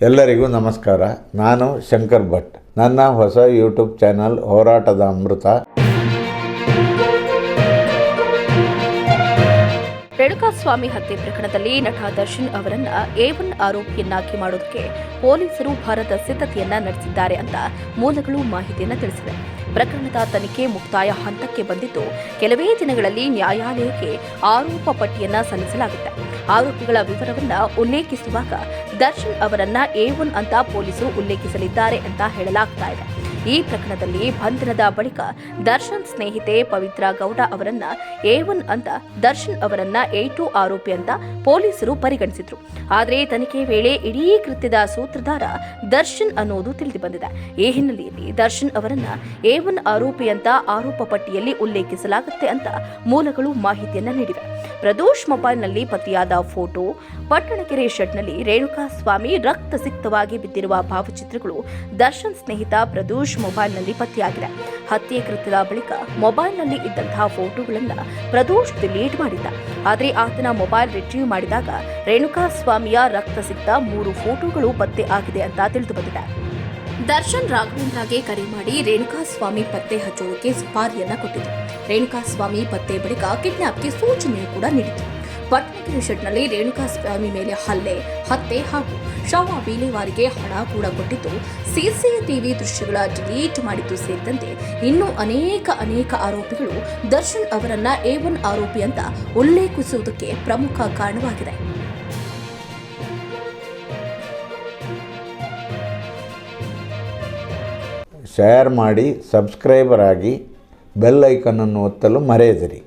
ಎಲ್ಲರಿಗೂ ನಮಸ್ಕಾರ. ನಾನು ಶಂಕರ್ ಭಟ್. ನನ್ನ ಹೊಸ ಯೂಟ್ಯೂಬ್ ಚಾನಲ್ ಹೋರಾಟದ ಅಮೃತ. ರೇಣುಕಾಸ್ವಾಮಿ ಹತ್ಯೆ ಪ್ರಕರಣದಲ್ಲಿ ನಟ ದರ್ಶನ್ ಅವರನ್ನ ಎ ಒನ್ ಆರೋಪಿಯನ್ನಾಗಿ ಮಾಡೋದಕ್ಕೆ ಪೊಲೀಸರು ಭಾರತ ಸಿದ್ಧತೆಯನ್ನ ನಡೆಸಿದ್ದಾರೆ ಅಂತ ಮೂಲಗಳು ಮಾಹಿತಿಯನ್ನು ತಿಳಿಸಿವೆ. ಪ್ರಕರಣದ ತನಿಖೆ ಮುಕ್ತಾಯ ಹಂತಕ್ಕೆ ಬಂದಿದ್ದು, ಕೆಲವೇ ದಿನಗಳಲ್ಲಿ ನ್ಯಾಯಾಲಯಕ್ಕೆ ಆರೋಪ ಪಟ್ಟಿಯನ್ನ ಸಲ್ಲಿಸಲಾಗುತ್ತೆ. ಆರೋಪಿಗಳ ವಿವರವನ್ನ ಉಲ್ಲೇಖಿಸುವಾಗ ದರ್ಶನ್ ಅವರನ್ನ ಎ ಒನ್ ಅಂತ ಪೊಲೀಸರು ಉಲ್ಲೇಖಿಸಲಿದ್ದಾರೆ ಅಂತ ಹೇಳಲಾಗ್ತಾ ಇದೆ. ಈ ಪ್ರಕರಣದಲ್ಲಿ ಬಂಧನದ ಬಳಿಕ ದರ್ಶನ್ ಸ್ನೇಹಿತೆ ಪವಿತ್ರ ಗೌಡ ಅವರನ್ನ ಎ ಒನ್ ಅಂತ ದರ್ಶನ್ ಅವರನ್ನ ಎ ಟು ಆರೋಪಿ ಅಂತ ಪೊಲೀಸರು ಪರಿಗಣಿಸಿದ್ರು. ಆದರೆ ತನಿಖೆ ವೇಳೆ ಇಡೀ ಕೃತ್ಯದ ಸೂತ್ರಧಾರ ದರ್ಶನ್ ಅನ್ನೋದು ತಿಳಿದು ಬಂದಿದೆ ಈ ಹಿನ್ನೆಲೆಯಲ್ಲಿ ದರ್ಶನ್ ಅವರನ್ನ ಎ ಒನ್ ಆರೋಪಿ ಅಂತ ಆರೋಪ ಪಟ್ಟಿಯಲ್ಲಿ ಉಲ್ಲೇಖಿಸಲಾಗುತ್ತೆ ಅಂತ ಮೂಲಗಳು ಮಾಹಿತಿಯನ್ನ ನೀಡಿವೆ. ಪ್ರದೋಷ್ ಮೊಬೈಲ್ನಲ್ಲಿ ಪತಿಯಾದ ಫೋಟೋ, ಪಟ್ಟಣಕೆರೆ ಶೆಡ್ನಲ್ಲಿ ರೇಣುಕಾ ಸ್ವಾಮಿ ರಕ್ತ ಸಿಕ್ತವಾಗಿ ಬಿದ್ದಿರುವ ಭಾವಚಿತ್ರಗಳು ದರ್ಶನ್ ಸ್ನೇಹಿತ ಪ್ರದೋಷ್ ಮೊಬೈಲ್ನಲ್ಲಿ ಪತ್ತೆಯಾಗಿದೆ ಹತ್ಯೆ ಕೃತ್ಯದ ಬಳಿಕ ಮೊಬೈಲ್ನಲ್ಲಿ ಇದ್ದಂತಹ ಫೋಟೋಗಳನ್ನ ಪ್ರದೋಷ್ ಡಿಲೀಟ್ ಮಾಡಿದ್ದ. ಆದರೆ ಆತನ ಮೊಬೈಲ್ ರಿಟ್ರೀವ್ ಮಾಡಿದಾಗ ರೇಣುಕಾ ಸ್ವಾಮಿಯ ರಕ್ತ ಸಿಕ್ತ ಮೂರು ಫೋಟೋಗಳು ಪತ್ತೆ ಆಗಿದೆ ಅಂತ ತಿಳಿದು ಬಂದಿದೆ ದರ್ಶನ್ ರಾಘವೇಂದ್ರಗೆ ಕರೆ ಮಾಡಿ ರೇಣುಕಾ ಸ್ವಾಮಿ ಪತ್ತೆ ಹಚ್ಚುವುದಕ್ಕೆ ಸುಪಾರಿಯನ್ನ ಕೊಟ್ಟಿದ್ರು ರೇಣುಕಾ ಸ್ವಾಮಿ ಪತ್ತೆ ಬಳಿಕ ಕಿಡ್ನಾಪ್ಗೆ ಸೂಚನೆ ಕೂಡ ನೀಡಿತು ಪಟ್ಟಣಗಿರಿ ಶೆಡ್ನಲ್ಲಿ ರೇಣುಕಾ ಸ್ವಾಮಿ ಮೇಲೆ ಹಲ್ಲೆ, ಹತ್ಯೆ ಹಾಗೂ ಶವ ವಿಲೇವಾರಿಗೆ ಹಣ ಕೂಡ ಕೊಟ್ಟಿದ್ದು ಸಿಸಿಟಿವಿ ದೃಶ್ಯಗಳ ಡಿಲೀಟ್ ಮಾಡಿದ್ದು ಸೇರಿದಂತೆ ಇನ್ನೂ ಅನೇಕ ಅನೇಕ ಆರೋಪಿಗಳು ದರ್ಶನ್ ಅವರನ್ನ ಎ ಒನ್ ಆರೋಪಿ ಅಂತ ಉಲ್ಲೇಖಿಸುವುದಕ್ಕೆ ಪ್ರಮುಖ ಕಾರಣವಾಗಿದೆ. ಶೇರ್ ಮಾಡಿ ಸಬ್ಸ್ಕ್ರೈಬರ್ ಆಗಿ ಬೆಲ್ ಐಕನನ್ನು ಒತ್ತಲು ಮರೆಯದಿರಿ.